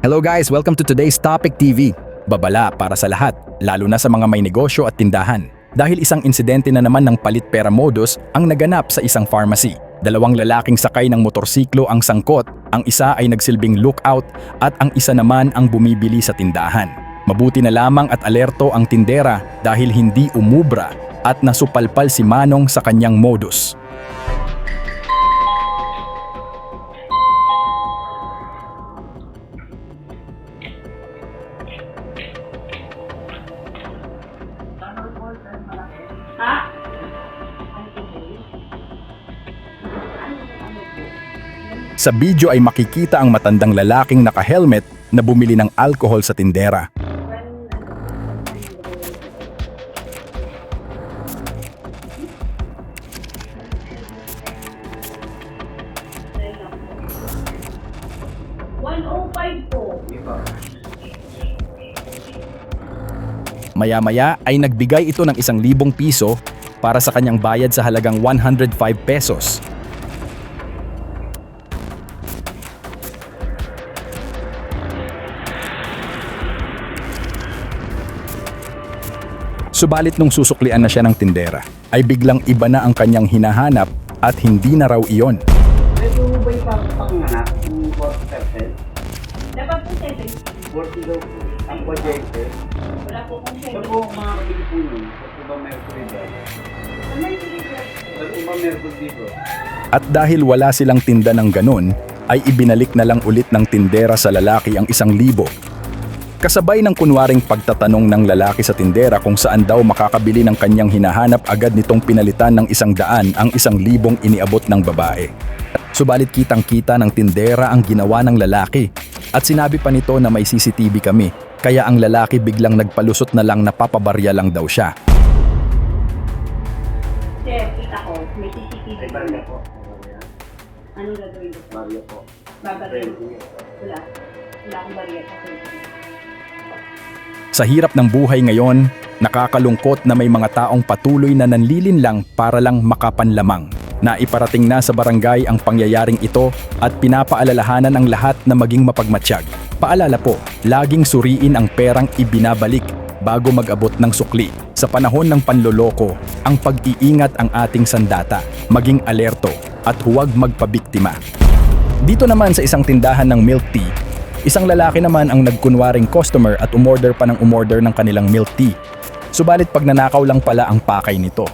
Hello guys, welcome to today's Topic TV. Babala para sa lahat, lalo na sa mga may negosyo at tindahan. Dahil isang insidente na naman ng palit pera modus ang naganap sa isang pharmacy. Dalawang lalaking sakay ng motorsiklo ang sangkot, ang isa ay nagsilbing lookout at ang isa naman ang bumibili sa tindahan. Mabuti na lamang at alerto ang tindera dahil hindi umubra at nasupalpal si Manong sa kanyang modus. Sa video ay makikita ang matandang lalaking naka-helmet na bumili ng alkohol sa tindera. Maya-maya ay nagbigay ito ng isang libong piso para sa kanyang bayad sa halagang 105 pesos. Subalit nung susuklian na siya ng tindera, ay biglang iba na ang kanyang hinahanap at hindi na raw iyon. Pwede mo ba ipang panganak yung 40%? Dapat po 7. 40 daw po. Ang projecte. Wala po kong Saan 7. po ang mga kapili po nun? Saan ba Mercury ba Mercury? At dahil wala silang tinda ng ganun, ay ibinalik na lang ulit ng tindera sa lalaki ang isang libo. Kasabay ng kunwaring pagtatanong ng lalaki sa tindera kung saan daw makakabili ng kanyang hinahanap agad nitong pinalitan ng isang daan ang isang libong iniabot ng babae. Subalit kitang-kita ng tindera ang ginawa ng lalaki at sinabi pa nito na may CCTV kami kaya ang lalaki biglang nagpalusot na lang na papabarya lang daw siya. Sir, kita ko. May CCTV. Ay, barya po. Anong gagawin ko? Barya po. Babagay. Wala. Wala akong bariya sa Sa hirap ng buhay ngayon, nakakalungkot na may mga taong patuloy na nanlilin lang para lang makapanlamang. Naiparating na sa barangay ang pangyayaring ito at pinapaalalahanan ang lahat na maging mapagmatsyag. Paalala po, laging suriin ang perang ibinabalik bago mag-abot ng sukli. Sa panahon ng panloloko, ang pag-iingat ang ating sandata, maging alerto at huwag magpabiktima. Dito naman sa isang tindahan ng milk tea, isang lalaki naman ang nagkunwaring customer at umorder pa ng umorder ng kanilang milk tea. Subalit pag nanakaw lang pala ang pakay nito.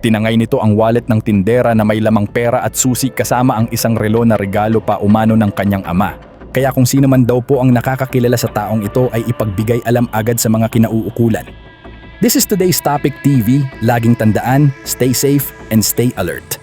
Tinangay nito ang wallet ng tindera na may lamang pera at susi kasama ang isang relo na regalo pa umano ng kanyang ama. Kaya kung sino man daw po ang nakakakilala sa taong ito ay ipagbigay alam agad sa mga kinauukulan. This is today's Topic TV. Laging tandaan, stay safe and stay alert.